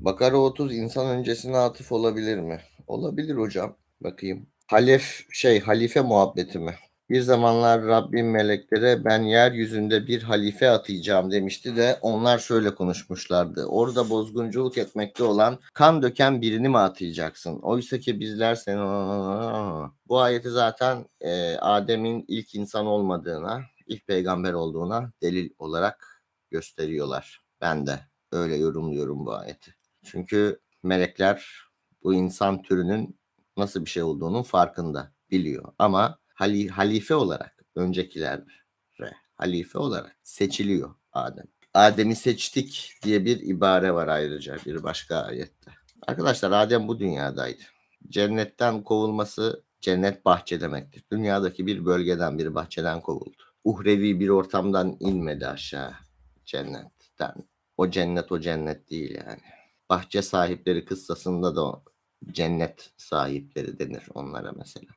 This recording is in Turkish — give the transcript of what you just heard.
Bakara 30 insan öncesine atıf olabilir mi? Olabilir hocam. Bakayım. Halef şey halife muhabbeti mi? Bir zamanlar Rabbim meleklere ben yeryüzünde bir halife atayacağım demişti de onlar şöyle konuşmuşlardı. Orada bozgunculuk etmekte olan kan döken birini mi atayacaksın? Oysa ki bizler seni... Bu ayeti zaten e, Adem'in ilk insan olmadığına, ilk peygamber olduğuna delil olarak gösteriyorlar. Ben de öyle yorumluyorum bu ayeti. Çünkü melekler bu insan türünün nasıl bir şey olduğunun farkında biliyor. Ama hali, halife olarak öncekilere halife olarak seçiliyor Adem. Adem'i seçtik diye bir ibare var ayrıca bir başka ayette. Arkadaşlar Adem bu dünyadaydı. Cennetten kovulması cennet bahçe demektir. Dünyadaki bir bölgeden bir bahçeden kovuldu. Uhrevi bir ortamdan inmedi aşağı cennetten. O cennet o cennet değil yani. Bahçe sahipleri kıssasında da cennet sahipleri denir onlara mesela.